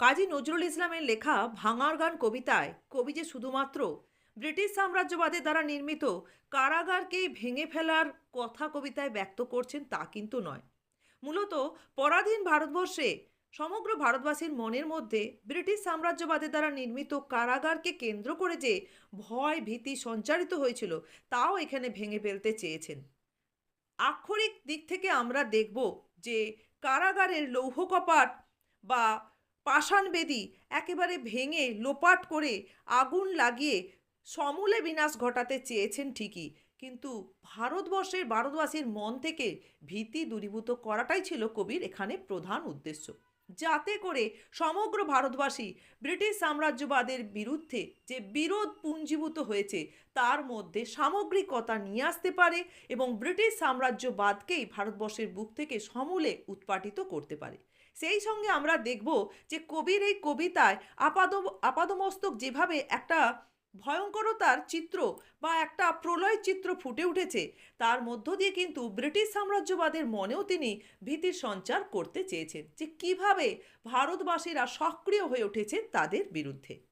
কাজী নজরুল ইসলামের লেখা ভাঙার গান কবিতায় কবি যে শুধুমাত্র ব্রিটিশ সাম্রাজ্যবাদের দ্বারা নির্মিত কারাগারকেই ভেঙে ফেলার কথা কবিতায় ব্যক্ত করছেন তা কিন্তু নয়। মূলত পরাধীন ভারতবর্ষে, সমগ্র ভারতবাসীর মনের মধ্যে ব্রিটিশ সাম্রাজ্যবাদের দ্বারা নির্মিত কারাগারকে কেন্দ্র করে যে ভয় ভীতি সঞ্চারিত হয়েছিল, তাও এখানে ভেঙে ফেলতে চেয়েছেন। আক্ষরিক দিক থেকে আমরা দেখব যে কারাগারের লৌহ কপাট বা পাষাণ বেদি একেবারে ভেঙে লোপাট করে আগুন লাগিয়ে সমূলে বিনাশ ঘটাতে চেয়েছেন ঠিকই। কিন্তু ভারতবর্ষের ভারতবাসীর মন থেকে ভীতি দূরীভূত করাটাই ছিল কবির এখানে প্রধান উদ্দেশ্য। যাতে করে সমগ্র ভারতবাসী ব্রিটিশ সাম্রাজ্যবাদের বিরুদ্ধে যে বিরোধ পুঞ্জীভূত হয়েছে, তার মধ্যে সামগ্রিকতা নিয়ে আসতে পারে এবং ব্রিটিশ সাম্রাজ্যবাদকেই ভারতবর্ষের বুক থেকে সমূলে উৎপাটিত করতে পারে। সেই সঙ্গে আমরা দেখব যে কবির এই কবিতায় আপাদ আপাদমস্তক যেভাবে একটা ভয়ঙ্করতার চিত্র বা একটা প্রলয় চিত্র ফুটে উঠেছে। তার মধ্য দিয়ে কিন্তু ব্রিটিশ সাম্রাজ্যবাদের মনেও তিনি ভীতির সঞ্চার করতে চেয়েছেন যে কীভাবে ভারতবাসীরা সক্রিয় হয়ে উঠেছে তাদের বিরুদ্ধে।